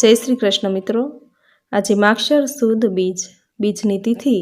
જય શ્રી કૃષ્ણ મિત્રો. આજે માક્ષર સુદ બીજ, બીજની તિથિ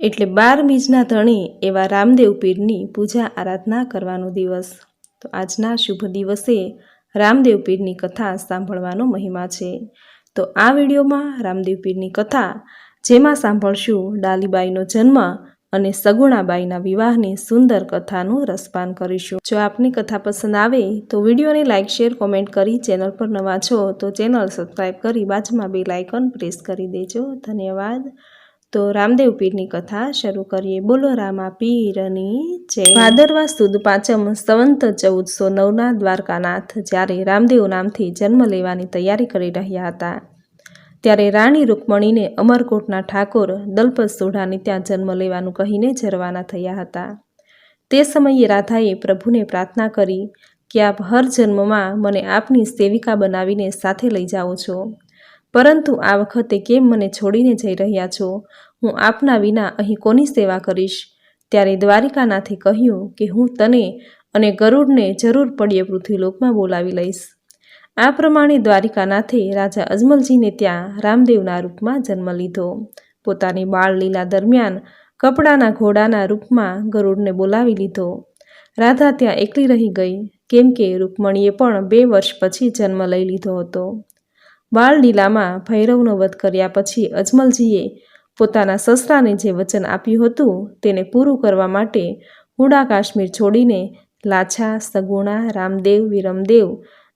એટલે બાર બીજના ધણી એવા રામદેવ પીરની પૂજા આરાધના કરવાનો દિવસ. તો આજના શુભ દિવસે રામદેવ પીરની કથા સાંભળવાનો મહિમા છે. તો આ વિડીયોમાં રામદેવ પીરની કથા જેમાં સાંભળશું ડાલીબાઈનો જન્મ અને સગુણાબાઈના વિવાહની સુંદર કથાનું રસપાન કરીશું. જો આપની કથા પસંદ આવે તો વિડીયોને લાઇક શેર, કોમેન્ટ કરી ચેનલ પર નવા છો તો ચેનલ સબસ્ક્રાઈબ કરી બાજુમાં બે લાઇકન પ્રેસ કરી દેજો. ધન્યવાદ. તો રામદેવ પીરની કથા શરૂ કરીએ. બોલો રામા પીરની જય. ભાદરવા સુદ પાંચમ સંવંત ચૌદસો નવના દ્વારકાનાથ જ્યારે રામદેવ નામથી જન્મ લેવાની તૈયારી કરી રહ્યા હતા. ત્યારે રાણી રૂકમણીને અમરકોટના ઠાકોર દલપત સોઢાને ત્યાં જન્મ લેવાનું કહીને જરવાના થયા હતા. તે સમયે રાધાએ પ્રભુને પ્રાર્થના કરી કે આપ હર જન્મમાં મને આપની સેવિકા બનાવીને સાથે લઈ જાઓ છો. પરંતુ આ વખતે કેમ મને છોડીને જઈ રહ્યા છો? હું આપના વિના અહીં કોની સેવા કરીશ? ત્યારે દ્વારિકાનાથે કહ્યું કે હું તને અને ગરુડને જરૂર પડ્યે પૃથ્વીલોકમાં બોલાવી લઈશ. આ પ્રમાણે દ્વારિકાનાથે રાજા અજમલજીને ત્યાં રામદેવના રૂપમાં જન્મ લીધો. પોતાની બાળલીલા દરમિયાન કપડાના ઘોડાના રૂપમાં ગરુડને બોલાવી લીધો. રાધા ત્યાં એકલી રહી ગઈ, કેમ કે રૂકમણીએ પણ બે વર્ષ પછી જન્મ લઈ લીધો હતો. બાળલીલામાં ભૈરવનો વધ કર્યા પછી અજમલજીએ પોતાના સસરાને જે વચન આપ્યું હતું તેને પૂરું કરવા માટે હુડા કાશ્મીર છોડીને લાછા, સગુણા, રામદેવ, વિરમદેવ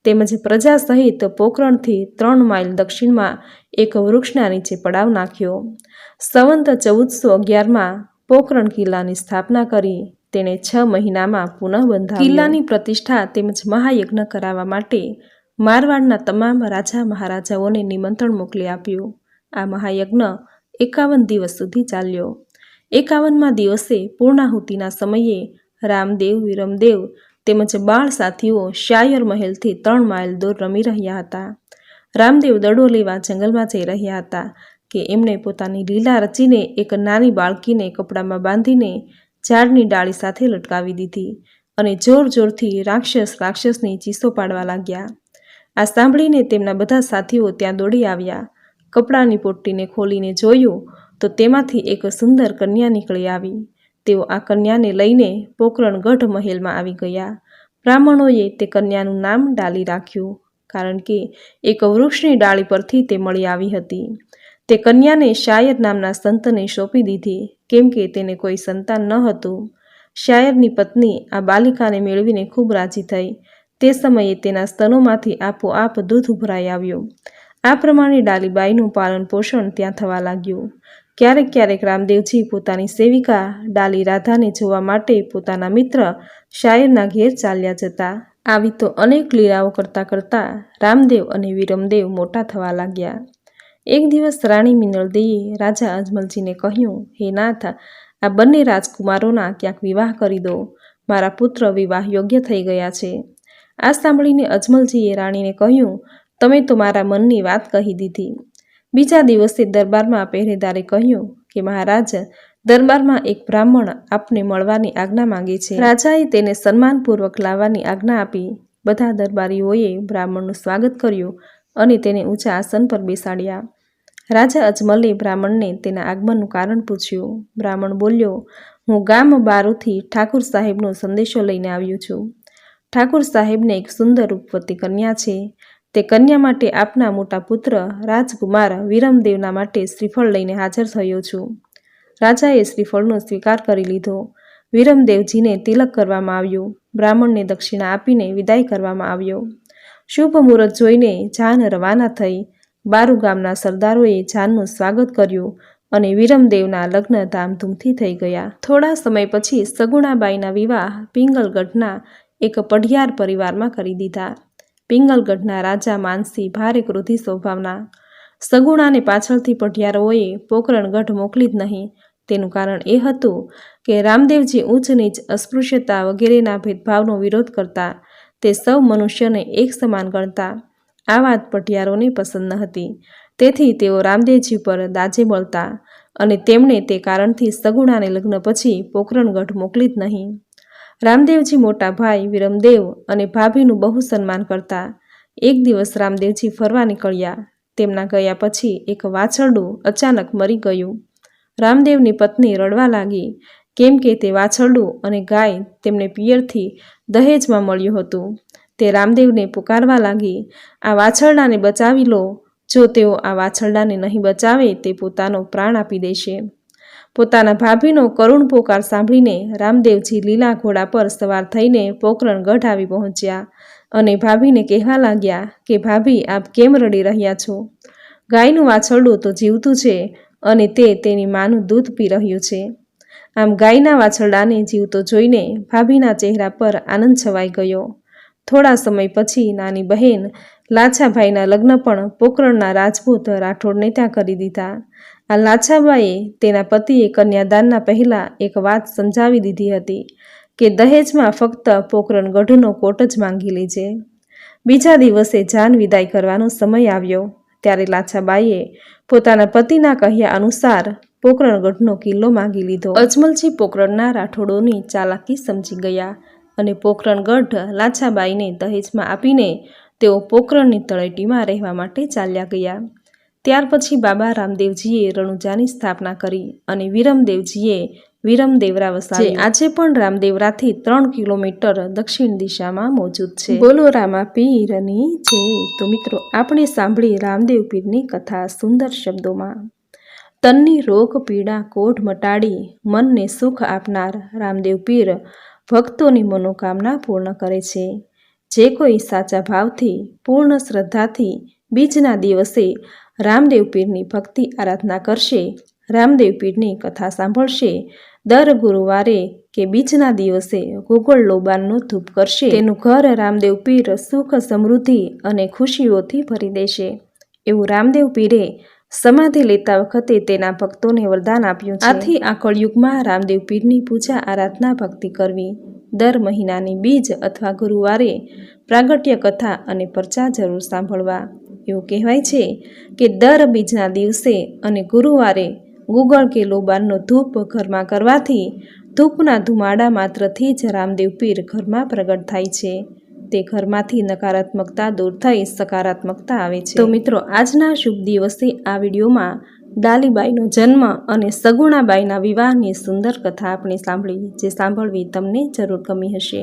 તેમજ પ્રજા સહિત પોકરણથી ત્રણ માઇલ દક્ષિણમાં એક વૃક્ષના નીચે પડાવ નાખ્યો. સંવંત ચૌદસો અગિયારમાં પોકરણ કિલ્લાની સ્થાપના કરી. તેણે છ મહિનામાં પુનઃ કિલ્લાની પ્રતિષ્ઠા તેમજ મહાયજ્ઞ કરાવવા માટે મારવાડના તમામ રાજા મહારાજાઓને નિમંત્રણ મોકલી આપ્યું. આ મહાયજ્ઞ એકાવન દિવસ સુધી ચાલ્યો. એકાવનમાં દિવસે પૂર્ણાહુતિના સમયે રામદેવ વિરમદેવ તેમજ બાળ સાથીઓ શાયર મહેલથી ત્રણ માઇલ દૂર રમી રહ્યા હતા. રામદેવ દડો લેવા જંગલમાં જઈ રહ્યા હતા કે એમણે પોતાની લીલા રચીને એક નાની બાળકીને કપડામાં બાંધીને ઝાડની ડાળી સાથે લટકાવી દીધી અને જોર જોરથી રાક્ષસ રાક્ષસની ચીસો પાડવા લાગ્યા. આ સાંભળીને તેમના બધા સાથીઓ ત્યાં દોડી આવ્યા. કપડાની પોટ્ટીને ખોલીને જોયું તો તેમાંથી એક સુંદર કન્યા નીકળી આવી. તેઓ આ કન્યાને લઈને પોકરણ ગઢ મહેલમાં આવી ગયા. બ્રાહ્મણોએ તે કન્યાનું નામ ડાલી રાખ્યું, કારણ કે એક વૃક્ષની ડાળી પરથી તે મળી આવી હતી. તે કન્યાને શાયર નામના સંતને સોંપી દીધી, કેમ કે તેને કોઈ સંતાન ન હતું. શાયરની પત્ની આ બાલિકાને મેળવીને ખૂબ રાજી થઈ. તે સમયે તેના સ્તનોમાંથી આપોઆપ દૂધ ઉભરાઈ આવ્યું. આ પ્રમાણે ડાલીબાઈનું પાલન પોષણ ત્યાં થવા લાગ્યું. ક્યારેક ક્યારેક રામદેવજી પોતાની સેવિકા ડાલી રાધાને જોવા માટે પોતાના મિત્ર શાયરના ઘેર ચાલ્યા જતા. આવી તો અનેક લીલાઓ કરતાં કરતાં રામદેવ અને વિરમદેવ મોટા થવા લાગ્યા. એક દિવસ રાણી મિનળદેઈએ રાજા અજમલજીને કહ્યું, હે નાથ, આ બંને રાજકુમારોના ક્યાંક વિવાહ કરી દો. મારા પુત્ર વિવાહ યોગ્ય થઈ ગયા છે. આ સાંભળીને અજમલજીએ રાણીને કહ્યું, તમે તો મારા મનની વાત કહી દીધી. બીજા દિવસે દરબારમાં પહેરેદારે કહ્યું કે, મહારાજ, દરબારમાં એક બ્રાહ્મણ આપને મળવાની આજ્ઞા માંગે છે. રાજાએ તેને સન્માનપૂર્વક લાવવાની આજ્ઞા આપી. બધા દરબારીઓએ બ્રાહ્મણનું સ્વાગત કર્યું અને તેને ઊંચા આસન પર બેસાડ્યા. રાજા અજમલે બ્રાહ્મણને તેના આગમનનું કારણ પૂછ્યું. બ્રાહ્મણ બોલ્યો, હું ગામ બારુથી ઠાકુર સાહેબનો સંદેશો લઈને આવ્યો છું. ઠાકુર સાહેબને એક સુંદર રૂપવતી કન્યા છે. તે કન્યા માટે આપના મોટા પુત્ર રાજકુમાર વિરમદેવના માટે શ્રીફળ લઈને હાજર થયો છું. રાજાએ શ્રીફળનો સ્વીકાર કરી લીધો. વિરમદેવજીને તિલક કરવામાં આવ્યું. બ્રાહ્મણને દક્ષિણા આપીને વિદાય કરવામાં આવ્યો. શુભ મુહૂર્ત જોઈને જાન રવાના થઈ. બારુ ગામના સરદારોએ જાનનું સ્વાગત કર્યું અને વિરમદેવના લગ્ન ધામધૂમથી થઈ ગયા. થોડા સમય પછી સગુણાબાઈના વિવાહ પિંગલગઢના એક પઢિયાર પરિવારમાં કરી દીધા. પિંગલગઢના રાજા માનસી ભારે ક્રોધી સ્વભાવના. સગુણાને પાછળથી પઢિયારોએ પોકરણગઢ મોકલી જ નહીં. તેનું કારણ એ હતું કે રામદેવજી ઊંચ નીચ અસ્પૃશ્યતા વગેરેના ભેદભાવનો વિરોધ કરતા તે સૌ મનુષ્યને એક સમાન ગણતા. આ વાત પટિયારોને પસંદ ન હતી. તેથી તેઓ રામદેવજી પર દાજે બળતા અને તેમણે તે કારણથી સગુણાને લગ્ન પછી પોકરણગઢ મોકલી જ નહીં. રામદેવજી મોટા ભાઈ વિરમદેવ અને ભાભીનું બહુ સન્માન કરતા એક દિવસ રામદેવજી ફરવા નીકળ્યા. તેમના ગયા પછી એક વાછરડું અચાનક મરી ગયું. રામદેવની પત્ની રડવા લાગી. કેમ કે તે વાછરડું અને ગાય તેમને પિયરથી દહેજમાં મળ્યું હતું. તે રામદેવને પુકારવા લાગી. આ વાછરડાને બચાવી લો. જો તેઓ આ વાછરડાને નહીં બચાવે, તે પોતાનો પ્રાણ આપી દેશે. પોતાના ભાભીનો કરુણ પોકાર સાંભળીને રામદેવજી લીલા ઘોડા પર સવાર થઈને પોકરણ ગઢ આવી પહોંચ્યા અને ભાભીને કહેવા લાગ્યા કે, ભાભી, આપ કેમ રડી રહ્યા છો? ગાયનું વાછરડું તો જીવતું છે અને તે તેની માનું દૂધ પી રહ્યું છે. આમ ગાયના વાછરડાને જીવતો જોઈને ભાભીના ચહેરા પર આનંદ છવાઈ ગયો. થોડા સમય પછી નાની બહેન લાછાભાઈના લગ્ન પણ પોકરણના રાજપૂત રાઠોડને ત્યાં કરી દીધા. આ લાછાબાઈએ તેના પતિએ કન્યાદાનના પહેલાં એક વાત સમજાવી દીધી હતી કે દહેજમાં ફક્ત પોકરણ ગઢનો કોટ જ માંગી લેજે. બીજા દિવસે જાન વિદાય કરવાનો સમય આવ્યો, ત્યારે લાછાબાઈએ પોતાના પતિના કહ્યા અનુસાર પોકરણગઢનો કિલ્લો માંગી લીધો. અજમલજી પોકરણના રાઠોડોની ચાલાકી સમજી ગયા અને પોકરણગઢ લાછાબાઈને દહેજમાં આપીને તેઓ પોકરણની તળેટીમાં રહેવા માટે ચાલ્યા ગયા. ત્યાર પછી બાબા રામદેવજીએ રણુજાની સ્થાપના કરી અને વિરમદેવજીએ વિરમદેવરા વસાવી આજે પણ રામદેવરાથી ત્રણ કિલોમીટર દક્ષિણ દિશામાં મોજૂદ છે. બોલો રામા પીરની જય. તો મિત્રો, આપણે સાંભળી રામદેવ પીરની કથા સુંદર શબ્દોમાં. તનની રોગ પીડા કોઢ મટાડી, મનને સુખ આપનાર રામદેવ પીર ભક્તોની મનોકામના પૂર્ણ કરે છે. જે કોઈ સાચા ભાવથી, પૂર્ણ શ્રદ્ધાથી બીજના દિવસે રામદેવ ભક્તિ આરાધના કરશે. રામદેવ કથા સાંભળશે. દર ગુરુવારે કે બીજના દિવસે ગુગળ લોબાનનો ધૂપ કરશે. તેનું ઘર રામદેવ સુખ સમૃદ્ધિ અને ખુશીઓથી ભરી દેશે. એવું રામદેવ સમાધિ લેતા વખતે તેના ભક્તોને વરદાન આપ્યું આથી આ કળયુગમાં રામદેવ પીરની પૂજા આરાધના ભક્તિ કરવી, દર મહિનાની બીજ અથવા ગુરુવારે પ્રાગટ્ય કથા અને પરચા જરૂર સાંભળવા. એવું કહેવાય છે કે દર બીજના દિવસે અને ગુરુવારે ગુગળ કે લોબારનો ધૂપ ઘરમાં કરવાથી ધૂપના ધુમાડા માત્રથી જ રામદેવ પીર ઘરમાં પ્રગટ થાય છે. તે ઘરમાંથી નકારાત્મકતા દૂર થઈ સકારાત્મકતા આવે છે. તો મિત્રો, આજના શુભ દિવસે આ વિડીયોમાં ડાલીબાઈનો જન્મ અને સગુણાબાઈના વિવાહની સુંદર કથા આપણે સાંભળી જે સાંભળવી તમને જરૂર ગમી હશે.